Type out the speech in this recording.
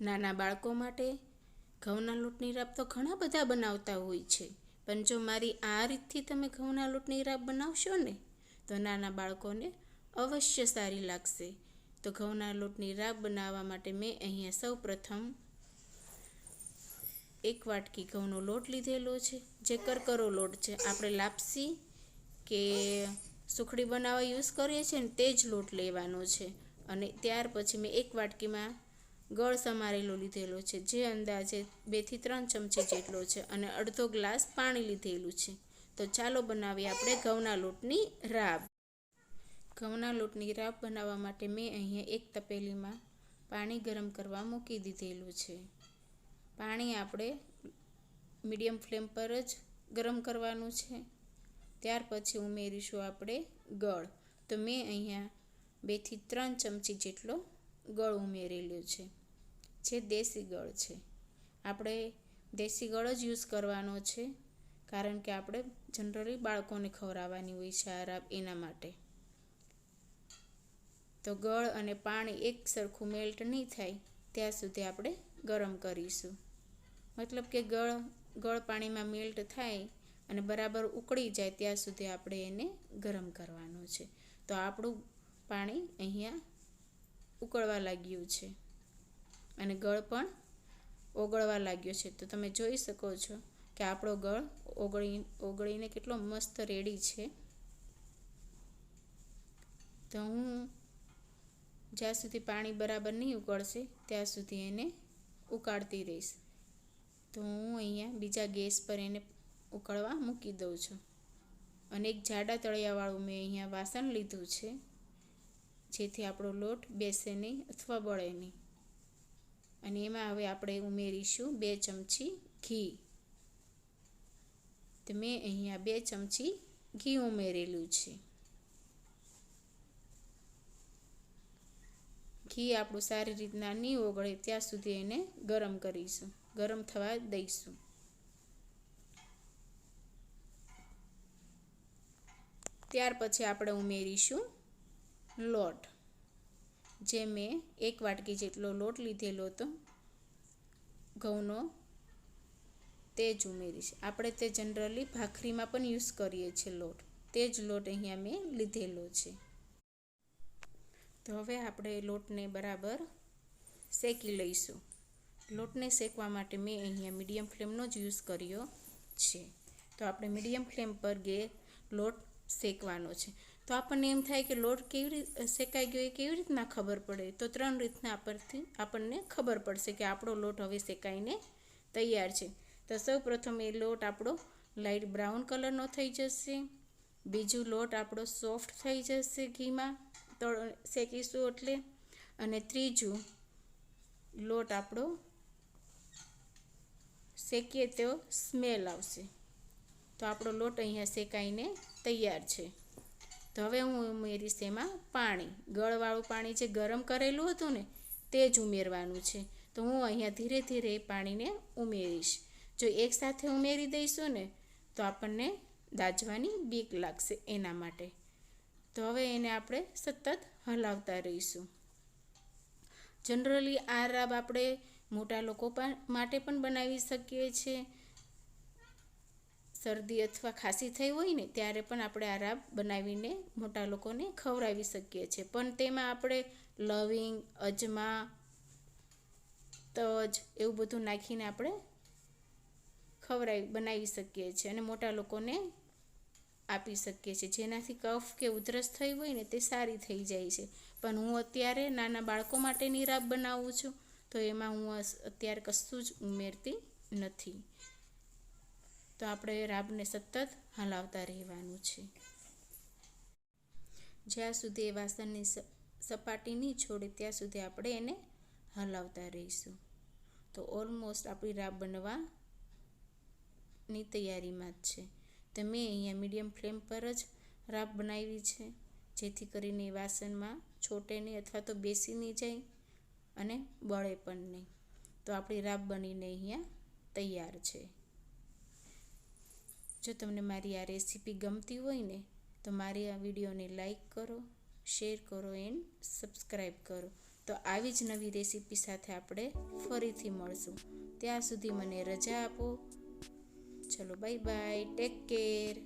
નાના બાળકો માટે ઘઉંના લોટની રાબ તો ઘણા બધા બનાવતા હોય છે. પણ જો મારી આ રીતથી તમે ઘઉંના લોટની રાબ બનાવશો ને, તો નાના બાળકોને અવશ્ય સારી લાગશે. તો ઘઉંના લોટની રાબ બનાવવા માટે મેં અહીંયા સૌ પ્રથમ એક વાટકી ઘઉંનો લોટ લીધેલો છે. જે કરકરો લોટ છે. આપણે લાપસી કે સુખડી બનાવવા યુઝ કરીએ છીએ ને તે જ લોટ લેવાનો છે. અને ત્યાર પછી મેં એક વાટકીમાં ગળ સમારેલો લીધેલો છે. જે અંદાજે બેથી ત્રણ ચમચી જેટલો છે અને અડધો ગ્લાસ પાણી લીધેલું છે. તો ચાલો બનાવીએ આપણે ઘઉંના લોટની રાબ. ઘઉંના લોટની રાબ બનાવવા માટે મેં અહીંયા એક તપેલીમાં પાણી ગરમ કરવા મૂકી દીધેલું છે. પાણી આપણે મીડિયમ ફ્લેમ પર જ ગરમ કરવાનું છે. ત્યાર પછી ઉમેરીશું આપણે ગળ. તો મેં અહીંયા બેથી ત્રણ ચમચી જેટલો ગળ ઉમેરેલું છે. જે દેશી ગળ છે. આપણે દેશી ગળ જ યુઝ કરવાનો છે, કારણ કે આપણે જનરલી બાળકોને ખવડાવવાની હોય છે આરામ એના માટે. તો ગળ અને પાણી એક સરખું મેલ્ટ નહીં થાય, ત્યાં સુધી આપણે ગરમ કરીશું. મતલબ કે ગળ ગળ પાણીમાં મેલ્ટ થાય અને બરાબર ઉકળી જાય, ત્યાં સુધી આપણે એને ગરમ કરવાનું છે. તો આપણું પાણી અહીંયા ઉકળવા લાગ્યું છે. અને ગળ પણ ઓગળવા લાગ્યો છે. તો તમે જોઈ શકો છો કે આપણો ગળ ઓગળી, ઓગળીને કેટલો મસ્ત રેડી છે. તો હું જ્યાં સુધી પાણી બરાબર નહીં ઉકળશે, ત્યાં સુધી એને ઉકાળતી રહીશ. તો હું અહીંયા બીજા ગેસ પર એને ઉકળવા મૂકી દઉં છું. અને એક જાડા તળિયાવાળું મેં અહીંયા વાસણ લીધું છે. જેથી આપણો લોટ બેસે નહીં અથવા બળે નહીં. અને એમાં હવે આપણે ઉમેરીશું બે ચમચી ઘી. તો મેં અહીંયા બે ચમચી ઘી ઉમેરેલું છે. ઘી આપણું સારી રીતના નહીં ઓગળે ત્યાં સુધી એને ગરમ કરીશું. ગરમ થવા દઈશું. ત્યાર પછી આપણે ઉમેરીશું લોટ. જે મેં એક વાટકી જેટલો લોટ લીધેલો હતો, ઘઉંનો, તે જ ઉમેરીશ. આપણે તે જનરલી ભાખરીમાં પણ યુઝ કરીએ છીએ લોટ. તે જ લોટ અહીંયા મેં લીધેલો છે. તો હવે આપણે લોટને બરાબર શેકી લઈશું. લોટને શેકવા માટે મેં અહીંયા મીડિયમ ફ્લેમનો જ યુઝ કર્યો છે. તો આપણે મીડિયમ ફ્લેમ પર ગે લોટ શેકવાનો છે. તો આપણને એમ થાય કે લોટ કેવી રીતે શેકાઈ ગયો એ કેવી રીતના ખબર પડે? તો ત્રણ રીતના પરથી આપણને ખબર પડશે કે આપણો લોટ હવે શેકાઈને તૈયાર છે. તો સૌ પ્રથમ એ લોટ આપણો લાઇટ બ્રાઉન કલરનો થઈ જશે. બીજું લોટ આપણો સોફ્ટ થઈ જશે ઘીમાં, તળ, શેકીશું એટલે. અને ત્રીજું લોટ આપણો શેકીએ તો સ્મેલ આવશે. તો આપણો લોટ અહીંયા શેકાઈને તૈયાર છે. તો હવે હું ઉમેરીશ તેમાં પાણી. ગળવાળું પાણી જે ગરમ કરેલું હતું ને, તે જ ઉમેરવાનું છે. તો હું અહીંયા ધીરે ધીરે પાણીને ઉમેરીશ. જો એકસાથે ઉમેરી દઈશું ને, તો આપણને દાજવાની બીક લાગશે એના માટે. તો હવે એને આપણે સતત હલાવતા રહીશું. જનરલી આ રાબ આપણે મોટા લોકો માટે પણ બનાવી શકીએ છીએ. શરદી અથવા ખાંસી થઈ હોય ને, ત્યારે પણ આપણે આ રાબ બનાવીને મોટા લોકોને ખવડાવી શકીએ છીએ. પણ તેમાં આપણે લવિંગ, અજમા, તજ એવું બધું નાખીને આપણે ખવડાવી, બનાવી શકીએ છીએ અને મોટા લોકોને આપી શકીએ છીએ. જેનાથી કફ કે ઉધરસ થઈ હોય ને, તે સારી થઈ જાય છે. પણ હું અત્યારે નાના બાળકો માટેની રાબ બનાવું છું, તો એમાં હું અત્યારે કશું જ ઉમેરતી નથી. તો આપણે રાબને સતત હલાવતા રહેવાનું છે. જ્યાં સુધી એ વાસણની સપાટી નહીં છોડે, ત્યાં સુધી આપણે એને હલાવતા રહીશું. તો ઓલમોસ્ટ આપણી રાબ બનવાની તૈયારીમાં જ છે. તો મેં અહીંયા મીડિયમ ફ્લેમ પર જ રાબ બનાવી છે, જેથી કરીને વાસણમાં છોટે નહીં અથવા તો બેસી નહીં જાય અને બળે પણ નહીં. તો આપણી રાબ બનીને અહીંયા તૈયાર છે. જો તમને મારી આ રેસીપી ગમતી હોય ને, તો મારી આ વિડીયોને લાઈક કરો, શેર કરો એન્ડ સબસ્ક્રાઈબ કરો. તો આવી જ નવી રેસીપી સાથે આપણે ફરીથી મળશું. ત્યાં સુધી મને રજા આપો. ચલો બાય બાય ટેક કેર